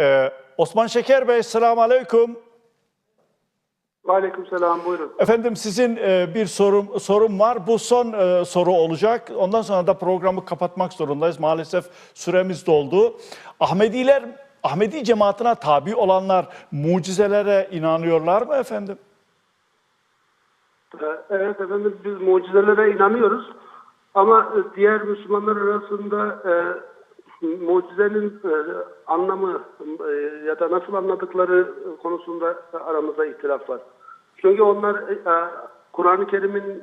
Ee, Osman Şeker Bey, selamun aleyküm. Aleyküm selam buyurun. Efendim sizin e, bir sorum sorum var. Bu son e, soru olacak. Ondan sonra da programı kapatmak zorundayız. Maalesef süremiz doldu. Ahmediler, Ahmedi cemaatine tabi olanlar mucizelere inanıyorlar mı efendim? Ee, Evet efendim biz mucizelere inanıyoruz. Ama e, diğer Müslümanlar arasında e, mucizenin e, anlamı e, ya da nasıl anladıkları konusunda aramızda ihtilaf var. Çünkü onlar e, e, Kur'an-ı Kerim'in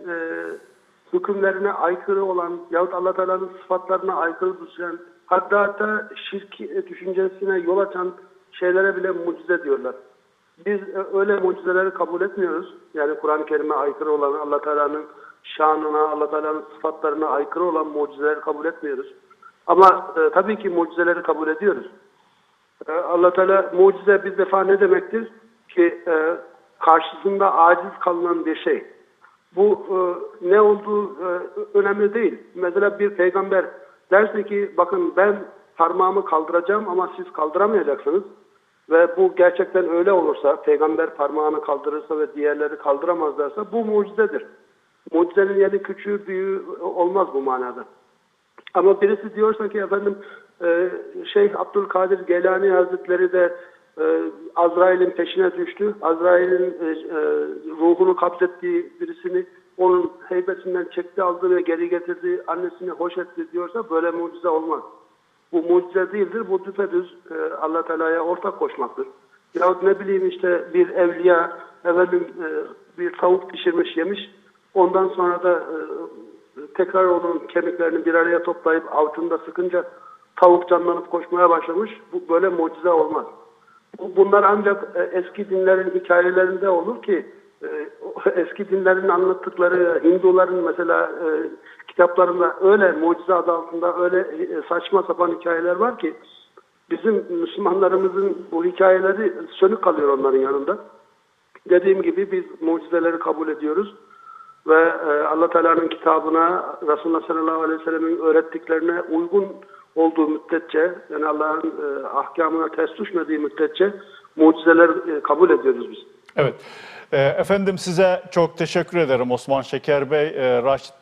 hükümlerine aykırı olan yahut Allah Teala'nın sıfatlarına aykırı düşen hatta hatta şirk düşüncesine yol açan şeylere bile mucize diyorlar. Biz öyle mucizeleri kabul etmiyoruz. Yani Kur'an-ı Kerim'e aykırı olan Allah Teala'nın şanına, Allah Teala'nın sıfatlarına aykırı olan mucizeleri kabul etmiyoruz. Ama e, tabii ki mucizeleri kabul ediyoruz. E, Allah Teala mucize bir defa ne demektir? Ki e, karşısında aciz kalınan bir şey. Bu e, ne olduğu e, önemli değil. Mesela bir peygamber derse ki bakın ben parmağımı kaldıracağım ama siz kaldıramayacaksınız. Ve bu gerçekten öyle olursa, peygamber parmağını kaldırırsa ve diğerleri kaldıramazlarsa bu mucizedir. Mucizenin yeri küçüğü büyüğü olmaz bu manada. Ama birisi diyorsa ki efendim e, Şeyh Abdülkadir Geylani Hazretleri de e, Azrail'in peşine düştü. Azrail'in e, e, ruhunu kapsettiği birisini onun heybetinden çekti aldı ve geri getirdi. Annesini hoş etti diyorsa böyle mucize olmaz. Bu mucize değildir. Bu düpedüz e, allah Teala'ya ortak koşmaktır. Yahut ne bileyim işte bir evliya efendim bir tavuk pişirmiş yemiş. Ondan sonra da tekrar onun kemiklerini bir araya toplayıp avucunda sıkınca tavuk canlanıp koşmaya başlamış. Bu böyle mucize olmaz. Bu- Bunlar ancak e, eski dinlerin hikayelerinde olur ki e, eski dinlerin anlattıkları Hinduların mesela e, kitaplarında öyle mucize adı altında öyle saçma sapan hikayeler var ki bizim Müslümanlarımızın bu hikayeleri sönük kalıyor onların yanında. Dediğim gibi biz mucizeleri kabul ediyoruz ve Allah Teala'nın kitabına, Resulullah sallallahu aleyhi ve sellemin öğrettiklerine uygun olduğu müddetçe, yani Allah'ın e, ahkamına ters düşmediği müddetçe mucizeler e, kabul ediyoruz biz. Evet. Ee, efendim size çok teşekkür ederim Osman Şeker Bey, e, Raşit